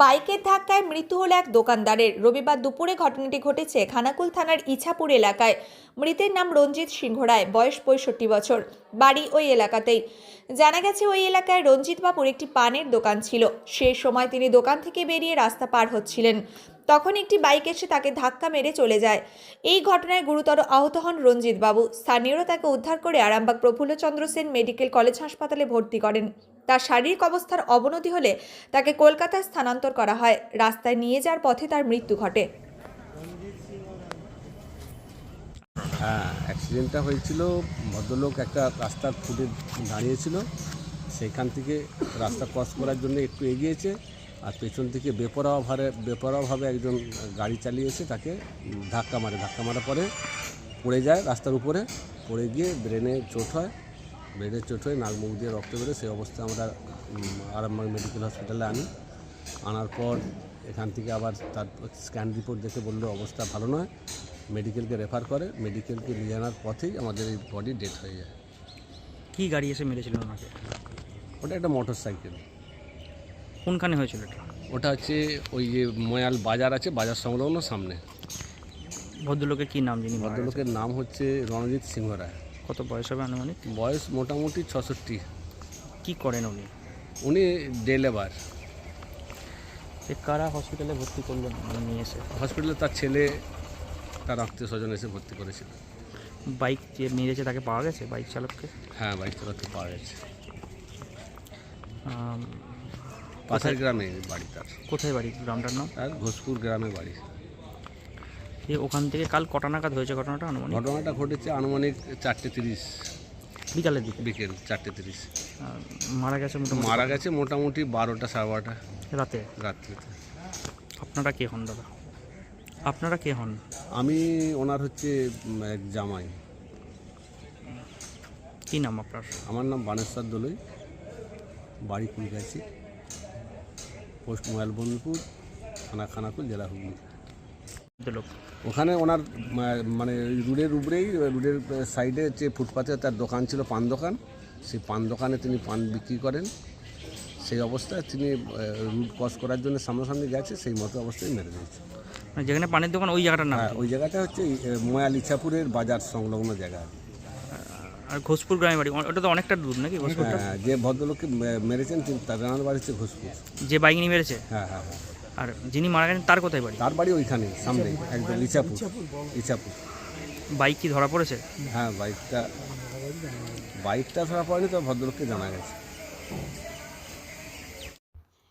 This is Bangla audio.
বাইকের ধাক্কায় মৃত্যু হলো এক দোকানদারের। রবিবার দুপুরে ঘটনাটি ঘটেছে খানাকুল থানার ইছাপুর এলাকায়। মৃতের নাম রঞ্জিত সিংহ রায়, বয়স পঁয়ষট্টি বছর। বাড়ি ওই এলাকাতেই। জানা গেছে ওই এলাকায় রঞ্জিত বাবুর একটি পানের দোকান ছিল। সেই সময় তিনি দোকান থেকে বেরিয়ে রাস্তা পার হচ্ছিলেন। তখন একটি বাইক এসে তাকে ধাক্কা মেরে চলে যায়। এই ঘটনায় গুরুতর আহত হন রঞ্জিত বাবু। স্থানীয়রা তাকে উদ্ধার করে আরামবাগ প্রফুল্লচন্দ্র সেন মেডিকেল কলেজ হাসপাতালে ভর্তি করেন। তার শারীরিক অবস্থার অবনতি হলে তাকে কলকাতায় স্থানান্তর করা হয়। রাস্তায় নিয়ে যাওয়ার পথে তার মৃত্যু ঘটে। হ্যাঁ অ্যাক্সিডেন্টটা হয়েছিল, ভদ্রলোক একটা রাস্তার ফুটে দাঁড়িয়েছিল। সেইখান থেকে রাস্তা ক্রস করার জন্য একটু এগিয়েছে আর পেছন থেকে বেপরোয়াভাবে বেপরোয়াভাবে একজন গাড়ি চালিয়েছে, তাকে ধাক্কা মারে। ধাক্কা মারার পরে পড়ে যায় রাস্তার উপরে। পড়ে গিয়ে ব্রেনে চোট হয়। ব্রেনে চোট হয়ে নাক মুখ দিয়ে রক্ত বেরোয় সেই অবস্থায় আমরা আরামবাগ মেডিকেল হসপিটালে আনি। আনার পর এখান থেকে আবার তার স্ক্যান রিপোর্ট দেখে বলল অবস্থা ভালো নয়। মেডিকেলকে রেফার করে মেডিকেলকে নিয়ে আনার পথেই আমাদের এই বডি ডেথ হয়ে যায়। কী গাড়ি এসে মেরেছিল ওনাকে? ওটা একটা মোটর সাইকেল কোনখানে হয়েছিল এটা? ওটা হচ্ছে ওই যে ময়াল বাজার আছে বাজার সংলগ্ন সামনে। ভদ্রলোকের কী নাম যিনি ভদ্রলোকের নাম হচ্ছে রণজিৎ সিংহ রায়। কত বয়স হবে আনুমানিক? বয়স মোটামুটি ছষট্টি। কি করেন উনি? উনি ডে লেবার। সে কারা হসপিটালে ভর্তি করলেন? মানে নিয়ে এসে? হসপিটালে তার ছেলে তার আত্মীয় স্বজন এসে ভর্তি করেছিল। বাইক যে মেরেছে তাকে পাওয়া গেছে? বাইক চালককে? হ্যাঁ বাইক চালককে পাওয়া গেছে। পাশের গ্রামে বাড়ি তার। কোথায় বাড়ি? গ্রামটার নাম? তার ঘোষপুর গ্রামে বাড়ি। যে ওখান থেকে কাল কটা নাগাদ হয়েছে ঘটনাটা আনুমানিক? ঘটনাটা ঘটেছে আনুমানিক চারটে তিরিশ। বিকালের দিকে? বিকেল চারটে তিরিশ। মারা গেছে মোটামুটি মারা গেছে মোটামুটি বারোটা সাড়ে বারোটা। রাতে? রাত্রিতে আপনারা কে হন দাদা? আপনারা কে হন? আমি ওনার হচ্ছে এক জামাই। কী নাম আপনার? আমার নাম বানেশ্বর দলই। বাড়ি কুলগাছি পোস্ট মোবাইল বন্ধুপুর থানা খানাকুল জেলা হুগলি। ওখানে ওনার মানে রোডের উপরেই রোডের সাইডে যে ফুটপাতে তার দোকান ছিল পান দোকান সেই পান দোকানে তিনি পান বিক্রি করেন। সেই অবস্থায় তিনি রুট ক্রস করার জন্য সামনাসামনি গেছে সেই মতো অবস্থায় মেরে দিয়েছে মানে যেখানে পানের দোকান ওই জায়গাটার নাম হ্যাঁ ওই জায়গাটা হচ্ছে ময়াল ইছাপুরের বাজার সংলগ্ন জায়গা। আর ঘোষপুর গ্রামে বাড়ি ওটা তো অনেকটা দূর নাকি হ্যাঁ যে ভদ্রলোককে মেরেছেন তিনি তার বাড়ি হচ্ছে ঘোষপুর। যে বাইক নিয়ে মেরেছে? হ্যাঁ হ্যাঁ হ্যাঁ। আর যিনি মারা গেছেন তার কোথায় বাড়ি? তার বাড়ি ওইখানে সামনে একদম ইচাপুর ইচাপুর বাইক কি ধরা পড়েছে? হ্যাঁ বাইকটা বাইকটা ধরা পড়েনি তো ভদ্রলোককে জানা গেছে।